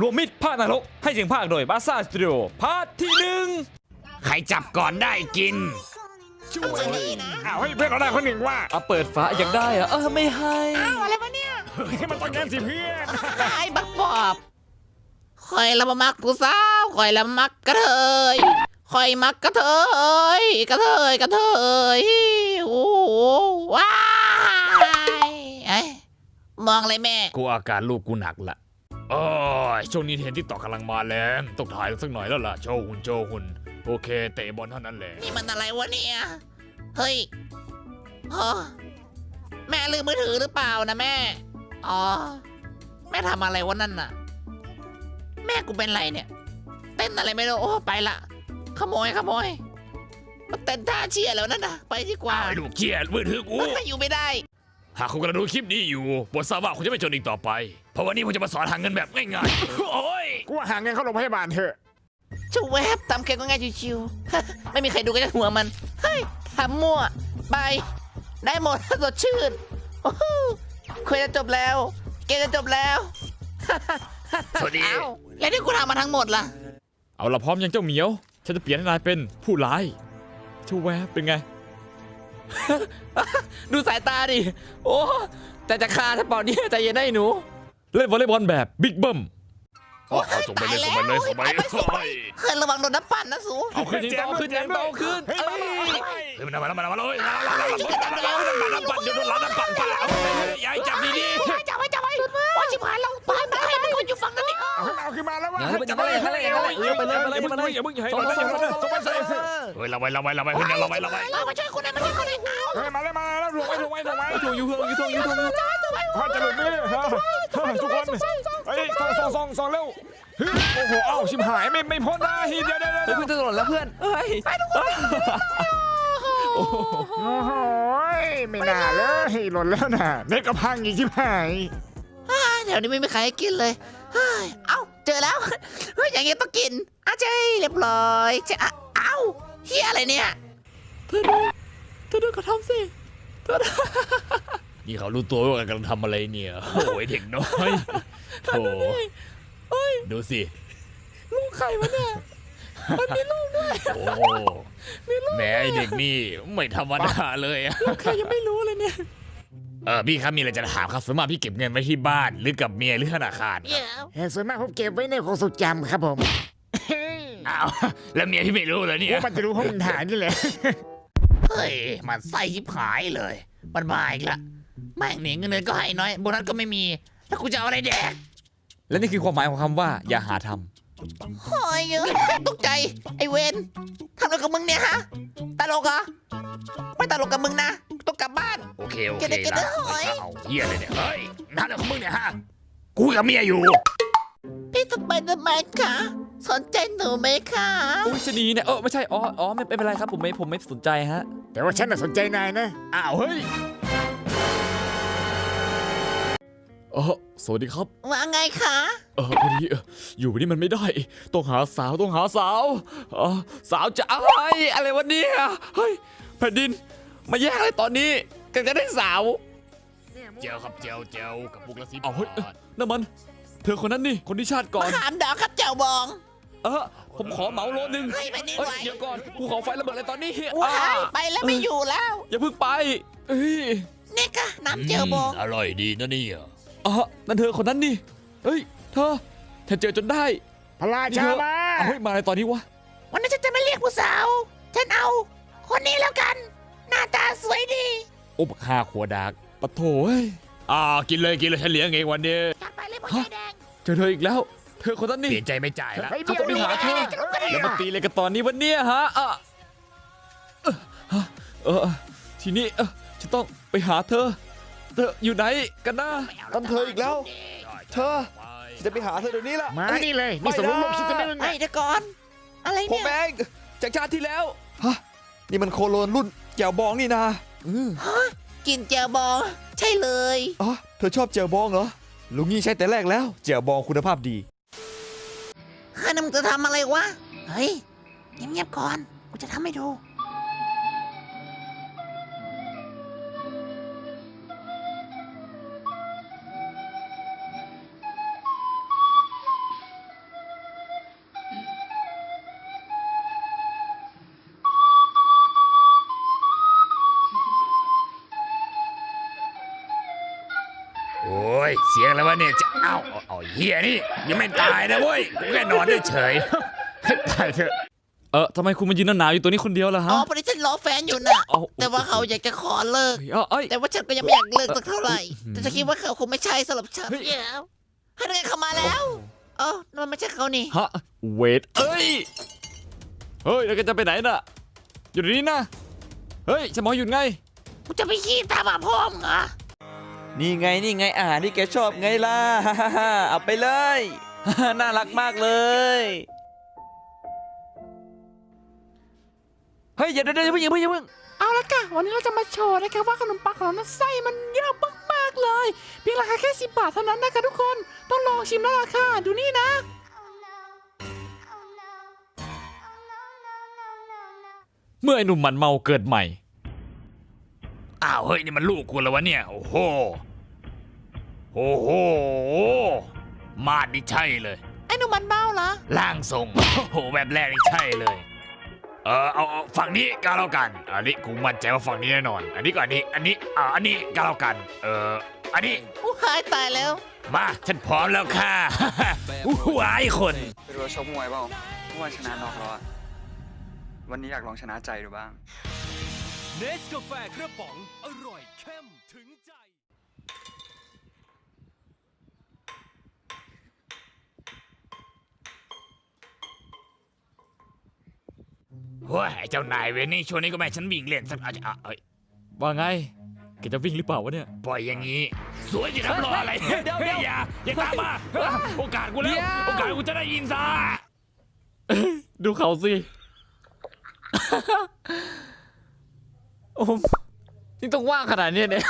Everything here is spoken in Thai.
รวมมิตรภาคนรกให้เสียงภาคโดยบาซ่าสตูดิโอพาร์ทที่หนึ่งใครจับก่อนได้กินช่วยดีนะอ้าวเฮ้ยเพื่อนเราได้คนหนึ่งว่าเอาเปิดฝาอยากได้อะเออไม่ให้อ้าวอะไรวะเนี่ยให้มันต้องงั้นสิเพื่อนไอ้บักบอบคอยละมามักกูสาวคอยละมักกระเทยคอยมักกระเทยกระเทยกระเทยโอ้โหว้ายเอ้ยมองเลยแม่กูอาการลูกกูหนักละ โอ้ยช่วงนี้เทรนที่ต่อกำลังมาแรงต้องถ่ายสักหน่อยแล้วล่ะ โชว์หุ่นโชว์หุ่นโอเค เตะบอลเท่านั้นแหละนี่มันอะไรวะเนี่ย เฮ้ยเออแม่ลืมมือถือหรือเปล่านะแม่ อ๋อ แม่ทำอะไรวะนั่นน่ะ แม่กูเป็นไรเนี่ย เต้นอะไรไม่รู้ โอ้ ไปละ ขโมยขโมยมันเต้นท่าเชียร์แล้วนั่นน่ะ ไปดีกว่าอ้าวไอ้ลูกเกียร์มือถือกูอยู่ไม่ได้ หากคุณกำลังดูคลิปนี้อยู่บททราบว่าคุณจะไม่จนอีกต่อไป เพราะวันนี้ผมจะมาสอนหาเงินแบบง่ายๆ โอ้ยกูว่าหาเงินเข้าโรงพยาบาลเถอะชูแวบตามเกมก็ง่ายชิวๆไม่มีใครดูก็จะหัวมัน เฮ้ยทำมั่ว ไป ได้หมด สดชื่นโอ้โหคุยจะจบแล้ว เกมจะจบแล้วสวัสดี เอ้าแล้วที่กูทำมาทั้งหมดล่ะ เอาละพร้อมยังเจ้าเหมียว ฉันจะเปลี่ยนให้นายเป็นผู้ร้ายชูแวบเป็นไง ดูสายตาดิ โอ้ แต่จะฆ่าถ้าเปล่าเนี่ยใจเย็นได้หนู เล่นวอลเลย์บอลแบบบิ๊กเบิ้มอ๋อเอาส่งไปเลยส่งไปเลยส่งไปเลยเคยระวังโดนน้ำปั่นนะสูเอาขึ้นยิงโตขึ้นยิงโตขึ้นเฮ้ยมามามาเฮ้ยมันมาแล้วมันมาแล้วมันมาแล้วมันมาแล้วมันมาแล้วมันมาแล้วมันเดี๋ยวโดนร้านน้ำปั่นป่าเอาไปยายจับดีจับไว้จับไว้โอ้ชิบหายเราไปไป เอาขึ้นมาแล้วว่าอย่าให้มันอย่าให้มันอย่าให้มันอย่าให้มันอย่าให้มันอย่าเพิ่งอย่าเพิ่งอย่าให้มันอย่าเพิ่งส่งไปใส่ใส่ๆเฮ้ยเราไว้เราไว้เราไว้เฮ้ยเราไว้เราไว้เรามาช่วยคนนั้นมาช่วยคนนั้นเอาเฮ้ยมาเลยมาแล้วลงไว้ลงไว้ลงไว้ถูกอยู่เพื่อนอยู่ถูกอยู่ถูกอยู่พ่อจะหลุดมือฮะทุกคนเฮ้ยส่องส่องส่องส่องเร็วเฮ้ยโอ้โหเอ้าชิบหายไม่ไม่พ้นนะฮีเดียวเดี๋ยวเดี๋ยวเฮ้ยเพื่อนจะหล่นแล้วเพื่อนเฮ้ยไปทุกคนโอ้โหไม่น่าเลยหล่นแล้วน่ะเด็กก็พังอีกชิบหายแถวนี้ไม่มีใครให้กินเลยเฮ้ยเอ้าเจอแล้วเฮ้ยอย่างงี้ต้องกินอะเจ้ยเรียบร้อยเจ้าเอ้าเฮียอะไรเนี่ยเธอดูเธอดูเขาทำสิเธอดูนี่เขารู้ตัวว่ากำลังทำอะไรเนี่ยโอ้ยเด็กน้อยโถดูสิลูกใครวะเนี่ยมันมีลูกด้วยโอ้แหมไอเด็กนี่ไม่ธรรมดาเลยอะใครยังไม่รู้เลยเนี่ย เออพี่ครับมีอะไรจะถามครับส่วนมากพี่เก็บเงินไว้ที่บ้านหรือกับเมียหรือธนาคารเดี๋ยวเฮ้ยส่วนมากผมเก็บไว้ในของสุดจำครับผมเฮ้ยอ้าวแล้วเมียพี่ไม่รู้เลยเนี่ยว่ามันจะรู้ห้องถ่ายนี่แหละ เฮ้ยมันไส้ชิบหายเลย มันมาอีกละแม่งหนีเงินเดือนก็ให้น้อยโบนัสก็ไม่มี แล้วกูจะเอาอะไรแดกและนี่คือความหมายของคำว่า อย่าหาทโอ้ยเยอะตกใจ ไอ้เวนทำอะไรกับมึงเนี่ยฮะตลกเหรอไม่ตลกกับมึงนะ ต้องกลับบ้าน โอเค โอเคเก็บได้เก็บได้นะเฮ้ยเอาเฮียเลยเนี่ยเฮ้ยนั่นอะไรของมึงเนี่ยฮะกูกับเมียอยู่ พี่สไปเดอร์แมนคะสนใจหนูไหมคะำอุ้ยชะนีเนี่ยเออไม่ใช่อ๋ออ๋อไม่ไม่เป็นไรครับผมไม่ผมไม่สนใจฮะ แต่ว่าฉันน่ะสนใจนายนะ อ้าวเฮ้ย เออสวัสดีครับ ว่าไงคะเออพอดีเอออยู่นี่มันไม่ได้ ต้องหาสาวต้องหาสาวเออสาวจะอะไรอะไรวันนี้เฮ้ยแผ่นดิน มาแยกอะไรตอนนี้กันจะได้สาว เจลครับเจลเจลกับปุกละสิบเอาเฮ้ยเอ้ยนั่นมัน เธอคนนั้นนี่ คนที่ชาติก่อน ขามดาวครับเจ้าบอง เออผมขอเหมาโลนึงเฮ้ยแผ่นดินเอ้ยไหว เดี๋ยวก่อนภูเขาไฟระเบิดอะไรตอนนี้ว้าอ่ายไปแล้วไม่อยู่แล้ว อย่าเพิ่งไปเฮ้ยนี่ค่ะน้ำเจลบองอร่อยดีนะเนี่ยอ๋อนั่นเธอคนนั้นนี่เฮ้ย เธอเธอเจอจนได้พระราชามาเอาเฮ้ยมาอะไรตอนนี้วะวันนี้ฉันจะไม่เรียกผู้สาว ฉันเอา คนนี้แล้วกัน หน้าตาสวยดีโอ้บักห้าขวดากปะโถเอ้ยอ่ากินเลยกินเลยฉันเลี้ยงเองวันนี้อยากไปเลยพ่อใหญ่แดงเจอเธออีกแล้ว เธอคนนั้นเปนี่ลี่ยนใจไม่จ่ายแล้วเฮ้ยฉันต้องไปหาเธอแล้วมาตีอะไรกันตอนนี้วันเนี้ยฮะอะเออฮะเออเออทีนี้เออฉันต้องไปหาเธอ เธออยู่ไหนกันนะตั้นเธออีกแล้ว เธอฉันจะไปหาเธอเดี๋ยวนี้ละมานี่เลยนี่สมมติลูกคิดจะไม่เป็นไอ้เดี๋ยวก่อน อะไรผมเนี่ย เองจากชาติที่แล้วฮะนี่มันโคโลนรุ่นแจวบองนี่นาอืมกินเจลบอง ใช่เลย อ๋อเธอชอบแจวบองเหรอลุงนี่ใช่แต่แรกแล้วแจวบองคุณภาพดีเฮ้ยนั่นมึงจะทำอะไรวะ เฮ้ย เงียบๆก่อน กูจะทำให้ดู ย เสียงอะไรวะเนี่ยจะเอ้าเอาเอาเฮียนี่ยังไม่ตายนะเว้ยกูแค่นอนเฉยๆให้ตายเถอะเออทำไมคุณมายืนหนาวๆอยู่ตัวนี้คนเดียวล่ะอ๋อฮะพอดีฉันรอแฟนอยู่น่ะเอาแต่ว่าเขาอยากจะขอเลิกเฮ้ยเอาเอ้ยแต่ว่าฉันก็ยังไม่อยากเลิกสักเท่าไหร่แต่ฉันคิดว่าเขาคงไม่ใช่สำหรับฉันเฮ้ยเดี๋ยวให้เดินเข้ามาแล้วเออนั่นมันไม่ใช่เขานี่ฮะเวทเอ้ยเฮ้ยแล้วแกจะไปไหนน่ะอยู่นี่นะเฮ้ยฉันบอกหยุดไงกูจะไปขี้ตามหาพ่อมึงเหรอ นี่ไงนี่ไงอาหารที่แกชอบไงล่ะเอาไปเลย น่ารักมากเลยเฮ้ยอย่าเดี๋ยวเดี๋ยวอย่าเพิ่งอย่าเพิ่งอย่าเพิ่งเอาละค่ะ วันนี้เราจะมาโชว์นะครับว่าขนมปังของเรานั้นไส้มันเยอะมากๆเลย เพียงราคาแค่สิบบาทเท่านั้นนะคะทุกคนต้องลองชิมแล้วล่ะค่ะ ดูนี่นะ เมื่อไอ้หนุ่มหมันเมาเกิดใหม่อ้าวเฮ้ยนี่มันลูกกูแล้ววะเนี่ย โอ้โหโอ้โหมาดนี่ใช่เลย ไอ้หนุ่มมันเมาเหรอร่างทรงโอ้โหแบบแรกนี่ใช่เลย เออเอาเอาฝั่งนี้ก็แล้วกัน อันนี้กูมั่นใจว่าฝั่งนี้แน่นอน อันนี้ก่อนนี้อันนี้อ่าอันนี้ก็แล้วกัน เอออันนี้ อู้หายตายแล้ว มาฉันพร้อมแล้วค่ะ อู้หูไอ้คน ไปดูว่าชกมวยเปล่าเมื่อวานชนะน็อกแล้วอะวันนี้อยากลองชนะใจดูบ้าง เนสกาแฟกระป๋อง อร่อยเข้มถึงใจ เฮ้ยไอ้เจ้านายเวรนี่ช่วงนี้ก็ไม่ให้ฉันวิ่งเล่นสักอาจจะเอ้ยว่าไงแกจะวิ่งหรือเปล่าวะเนี่ย ปล่อยอย่างนี้ สวยจิครับรออะไรเฮ้ยอย่าอย่าตามมาโอกาสกูแล้วโอกาสกูจะได้ยินซะดูเขาสิ โอ้นี่ต้องว่างขนาดนี้เนี่ย